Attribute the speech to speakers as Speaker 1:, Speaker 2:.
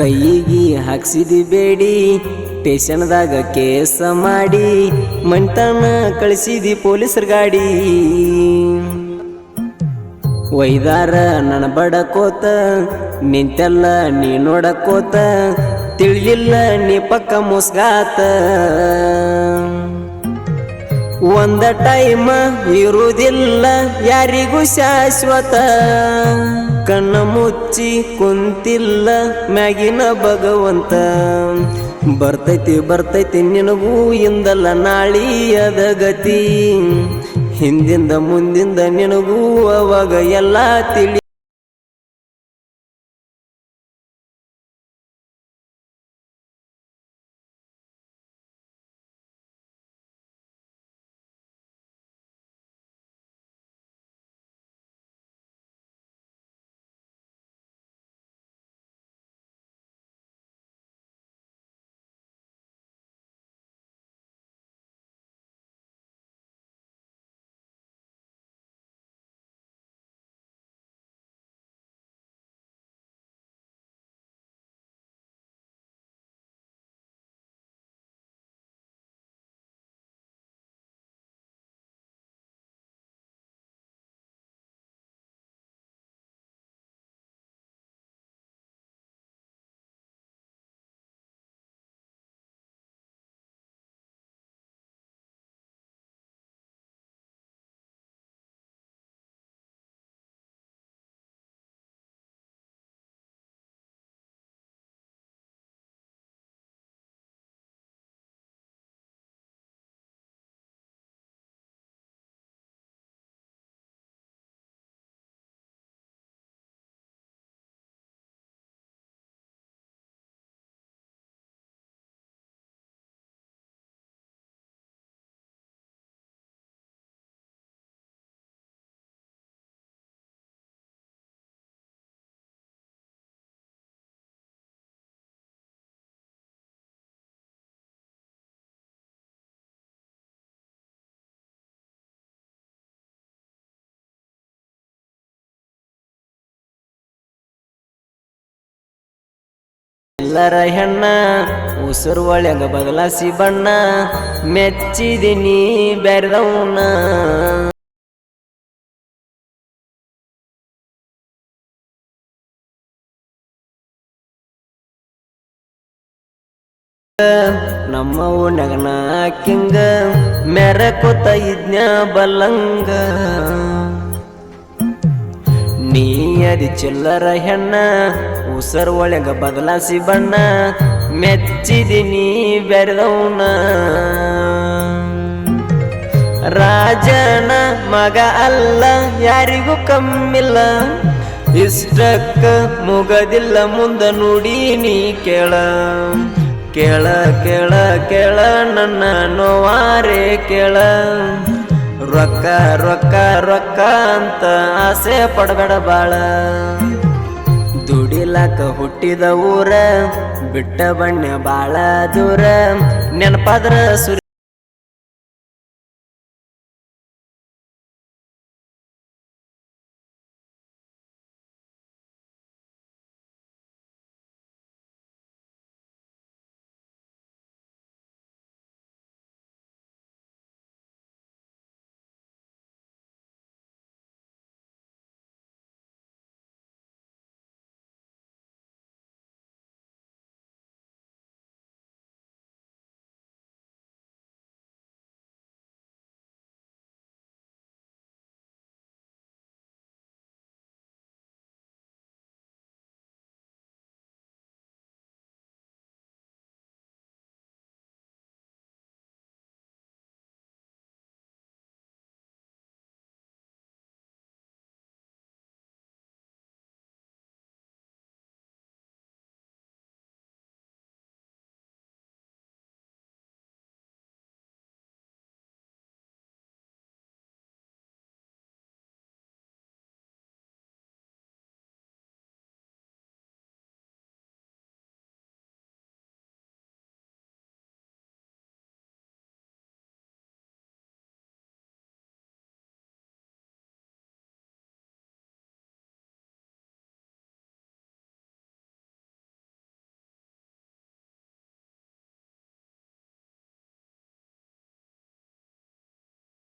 Speaker 1: ಕೈಗೆ ಹಾಕ್ಸಿದಿ ಬೇಡಿ, ಸ್ಟೇಷನ್ದಾಗ ಕೇಸ ಮಾಡಿ ಮಂಟನ ಕಳಿಸಿದಿ ಪೊಲೀಸರ ಗಾಡಿ. ಒಯ್ದಾರ ನನ್ನ ಬಡಕೋತ, ನಿಂತೆಲ್ಲ ನೀ ನೋಡಕೋತ ತಿಳಿಲಿಲ್ಲ ನೀ ಪಕ್ಕ ಮುಸ್ಗಾತ. ಒಂದ ಟೈಮ್ ಇರುವುದಿಲ್ಲ ಯಾರಿಗೂ ಶಾಶ್ವತ. ಕಣ್ಣ ಮುಚ್ಚಿ ಕುಂತಿಲ್ಲ ಮ್ಯಾಗಿನ ಭಗವಂತ. ಬರ್ತೈತಿ ಬರ್ತೈತಿ ನಿನಗೂ ಇಂದಲ್ಲ ನಾಳಿಯದ ಗತಿ. ಹಿಂದಿಂದ ಮುಂದಿಂದ ನಿನಗೂ ಅವಾಗ ಎಲ್ಲ ತಿಳಿ ಎಲ್ಲರ ಹೆಣ್ಣ ಉಸಿರು ಒಳಗ ಬದಲಾಸಿ ಬಣ್ಣ ಮೆಚ್ಚಿದಿನಿ ಬೆರೆದವನ ನಮ್ಮ ಓಣ್ಯಾಗ ನಾಕಿಂಗ ಮೆರಕೋತ ಇದ್ನ ಬಲ್ಲಂಗ ನೀ ಅದಿ ಚಿಲ್ಲರ ಹೆಣ್ಣ ಉಸರ್ ಒಳಗ ಬದಲಾಸಿ ಬಣ್ಣ ಮೆಚ್ಚಿದಿನಿ ಬೆರೆದವನ. ರಾಜನ ಮಗ ಅಲ್ಲ, ಯಾರಿಗೂ ಕಮ್ಮಿಲ್ಲ. ಇಷ್ಟಕ್ಕ ಮುಗದಿಲ್ಲ, ಮುಂದ ನುಡಿ ನೀ ಕೇಳ. ಕೇಳ ಕೇಳ ಕೇಳ, ನನ್ನ ನೋವಾರೆ ಕೇಳ. ರೊಕ್ಕ ರೊಕ್ಕ ರೊಕ್ಕ ಅಂತ ಆಸೆ ಪಡಬೇಡ ಬಾಳ. ದುಡಿಲಾಕ ಹುಟ್ಟಿದ ಊರ ಬಿಟ್ಟ ಬಣ್ಣ ಬಾಳ ದೂರ. ನೆನಪಾದ್ರ ಸುರಿ